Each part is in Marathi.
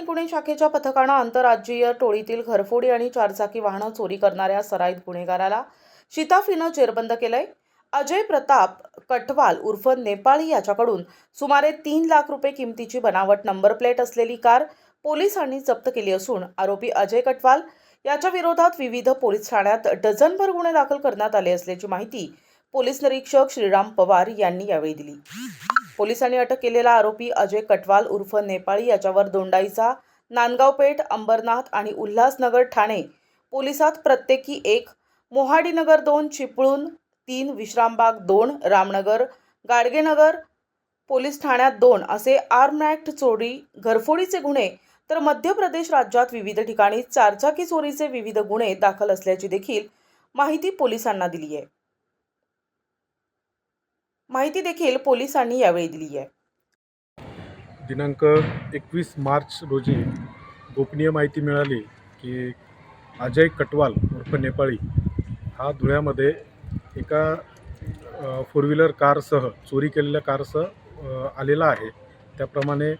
आणि गुन्हे शाखेच्या पथकानं आंतरराज्यीय टोळीतील घरफोडी आणि चारचाकी वाहनं चोरी करणाऱ्या सराईत गुन्हेगाराला शिताफीनं जेरबंद केलंय. अजय प्रताप कटवाल उर्फ नेपाळी याच्याकडून सुमारे तीन लाख रुपये किमतीची बनावट नंबर प्लेट असलेली कार पोलिसांनी जप्त केली असून आरोपी अजय कटवाल याच्या विरोधात विविध पोलीस ठाण्यात डझनभर गुन्हे दाखल करण्यात आले असल्याची माहिती पोलीस निरीक्षक श्रीराम पवार यांनी यावेळी दिली. पोलिसांनी अटक केलेला आरोपी अजय कटवाल उर्फ नेपाळी याच्यावर दोंडाईचा नांदगाव पेठ अंबरनाथ आणि उल्हासनगर ठाणे पोलिसात प्रत्येकी एक मोहाडीनगर दोन चिपळूण तीन विश्रामबाग दोन रामनगर गाडगेनगर पोलीस ठाण्यात दोन असे आर्म ॲक्ट चोरी घरफोडीचे गुन्हे तर मध्य प्रदेश राज्यात विविध ठिकाणी चारचाकी चोरीचे विविध गुन्हे दाखल असल्याची देखील माहिती पोलिसांना दिली आहे माहिती देखील पोलिसांनी यावेळी दिली आहे. दिनांक एकवीस मार्च रोजी गोपनीय माहिती मिळाली की अजय कटवाल उर्फ नेपाळी हा धुळ्यामध्ये एका फोर व्हीलर कारसह चोरी केलेल्या कारसह आलेला आहे. त्याप्रमाणे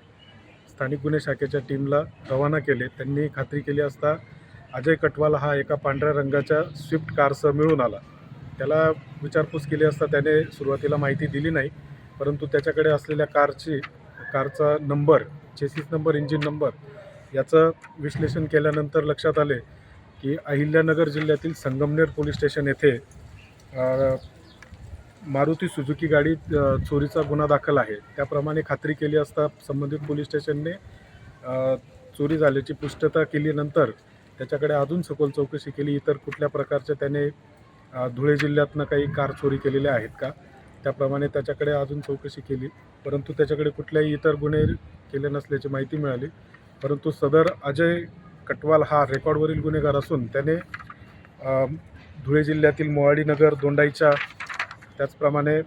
स्थानिक गुन्हे शाखेच्या टीमला रवाना केले. त्यांनी खात्री केली असता अजय कटवाल हा एका पांढऱ्या रंगाच्या स्विफ्ट कारसह मिळून आला. त्याला विचारपूस केली असता त्याने सुरुवातीला माहिती दिली नाही परंतु त्याच्याकडे असलेल्या कारची कारचा number chassis number engine number याचं विश्लेषण केल्यानंतर लक्षात आले की अहिल्यानगर जिल्ह्यातील संगमनेर पोलीस स्टेशन येथे मारुती सुझुकी गाडी चोरीचा गुन्हा दाखल आहे. त्याप्रमाणे खात्री केली असता संबंधित पोलीस स्टेशनने चोरी झाल्याची पुष्टता केल्यानंतर त्याच्याकडे अजून सखोल चौकशी केली. इतर कुठल्या प्रकारच्या त्याने धुळे जिल्ह्यातनं काही कार चोरी केलेल्या आहेत का? त्याप्रमाणे त्याच्याकडे अजून चौकशी केली. परंतु त्याच्याकडे कुठल्याही इतर गुन्हे केले नसल्याची माहिती मिळाली. परंतु सदर अजय कटवाल हा रेकॉर्डवरील गुन्हेगार असून त्याने धुळे जिल्ह्यातील मोवाडीनगर दोंडाईच्या त्याचप्रमाणे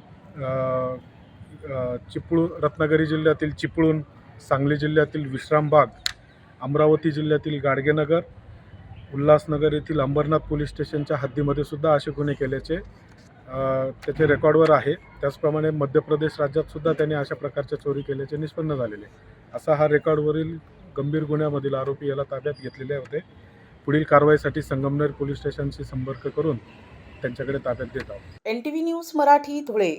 चिपळू रत्नागिरी जिल्ह्यातील चिपळूण सांगली जिल्ह्यातील विश्रामबाग अमरावती जिल्ह्यातील गाडगेनगर उल्हासनगर येथील अंबरनाथ पोलीस स्टेशनच्या हद्दीमध्ये सुद्धा असे गुन्हे केल्याचे त्याचे रेकॉर्डवर आहे. त्याचप्रमाणे मध्य प्रदेश राज्यात सुद्धा त्याने अशा प्रकारच्या चोरी केल्याचे निष्पन्न झालेले. असा हा रेकॉर्डवरील गंभीर गुन्ह्यामधील आरोपी याला ताब्यात घेतलेले होते. पुढील कारवाईसाठी संगमनेर पोलीस स्टेशनशी संपर्क करून त्यांच्याकडे ताब्यात देत आहोत. N T V news Marathi Dhule.